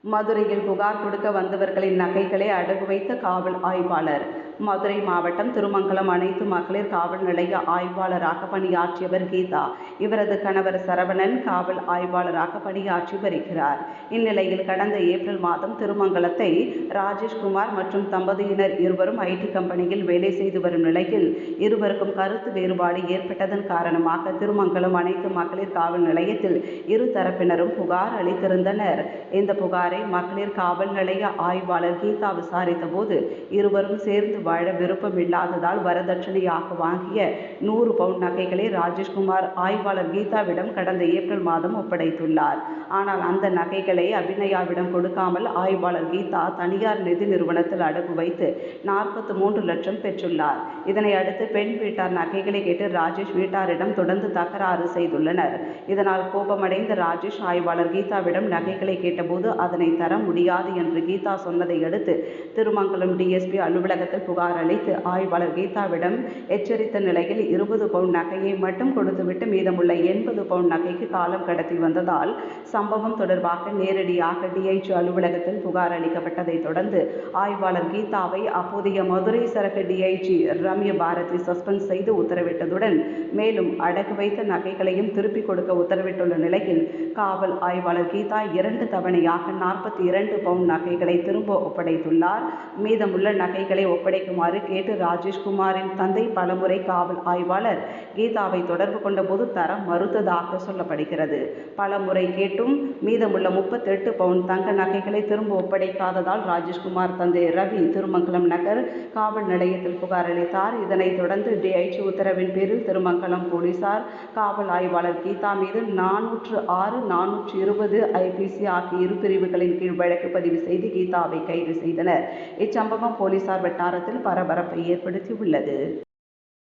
மதுரையில் புகார் கொடுக்க வந்தவர்களின் நகைகளை அடகு வைத்த காவல் ஆய்வாளர். மதுரை மாவட்டம் திருமங்கலம் அனைத்து மகளிர் காவல் நிலைய ஆய்வாளராக பணியாற்றியவர் கீதா. இவரது கணவர் சரவணன் காவல் ஆய்வாளராக பணியாற்றி வருகிறார். இந்நிலையில் கடந்த ஏப்ரல் மாதம் திருமங்கலத்தை ராஜேஷ்குமார் மற்றும் தம்பதியினர் இருவரும் ஐடி கம்பெனியில் வேலை செய்து வரும் நிலையில் இருவருக்கும் கருத்து வேறுபாடு ஏற்பட்டதன் காரணமாக திருமங்கலம் அனைத்து மகளிர் காவல் நிலையத்தில் இரு தரப்பினரும் புகார் அளித்திருந்தனர். இந்த புகாரை மகளிர் காவல் நிலைய ஆய்வாளர் கீதா விசாரித்த போது இருவரும் சேர்ந்து வாழ விருப்பமில்லாததால் வரதட்சணையாக வாங்கிய நூறு பவுண்ட் நகைகளை ராஜேஷ்குமார் ஆய்வாளர் கீதாவிடம் கடந்த ஏப்ரல் மாதம் ஒப்படைத்துள்ளார். ஆனால் அந்த நகைகளை அபிநயாவிடம் கொடுக்காமல் ஆய்வாளர் கீதா தனியார் நிதி நிறுவனத்தில் அடகு வைத்து நாற்பத்தி மூன்று லட்சம் பெற்றுள்ளார். இதனை அடுத்து பெண் வீட்டார் நகைகளை கேட்டு ராஜேஷ் வீட்டாரிடம் தொடர்ந்து தகராறு செய்துள்ளனர். இதனால் கோபமடைந்த ராஜேஷ் ஆய்வாளர் கீதாவிடம் நகைகளை கேட்டபோது அதனை தர முடியாது என்று கீதா சொன்னதை அடுத்து திருமங்கலம் டிஎஸ்பி அலுவலகத்தில் புகார் அளித்து ஆய்வாளர் கீதாவிடம் எச்சரித்த நிலையில் இருபது பவுண்ட் நகையை மட்டும் கொடுத்துவிட்டு மீதமுள்ள எண்பது பவுன் நகைக்கு காலம் கடத்தி வந்ததால் சம்பவம் தொடர்பாக நேரடியாக டிஐஜி அலுவலகத்தில் புகார் அளிக்கப்பட்டதை தொடர்ந்து ஆய்வாளர் கீதாவை அப்போதைய மதுரை சரக்கு டிஐஜி ரம்ய பாரதி சஸ்பெண்ட் செய்து உத்தரவிட்டதுடன் மேலும் அடகு வைத்த நகைகளையும் திருப்பிக் கொடுக்க உத்தரவிட்டுள்ள நிலையில் காவல் ஆய்வாளர் கீதா இரண்டு தவணையாக நாற்பத்தி இரண்டு பவுண்ட் நகைகளை திரும்ப ஒப்படைத்துள்ளார். மீதமுள்ள நகைகளை கிடைக்குமாறு கேட்டு ராஜேஷ்குமாரின் தந்தை பலமுறை காவல் ஆய்வாளர் கீதாவை தொடர்பு கொண்டபோது தர மறுத்ததாக சொல்லப்படுகிறது. பலமுறை கேட்டும் மீதமுள்ள முப்பத்தெட்டு பவுன் தங்க நகைகளை திரும்ப ஒப்படைக்காததால் ராஜேஷ்குமார் தந்தை ரவி திருமங்கலம் நகர் காவல் நிலையத்தில் புகார் அளித்தார். இதனைத் தொடர்ந்து டிஐஜி உத்தரவின் பேரில் திருமங்கலம் போலீசார் காவல் ஆய்வாளர் கீதா மீது நானூற்று ஆறு நானூற்று இருபது ஐபிசி ஆகிய இரு பிரிவுகளின் கீழ் வழக்கு பதிவு செய்து கீதாவை கைது செய்தனர். இச்சம்பவம் போலீசார் வட்டாரத்தில் பரபரப்பை ஏற்படுத்தியுள்ளது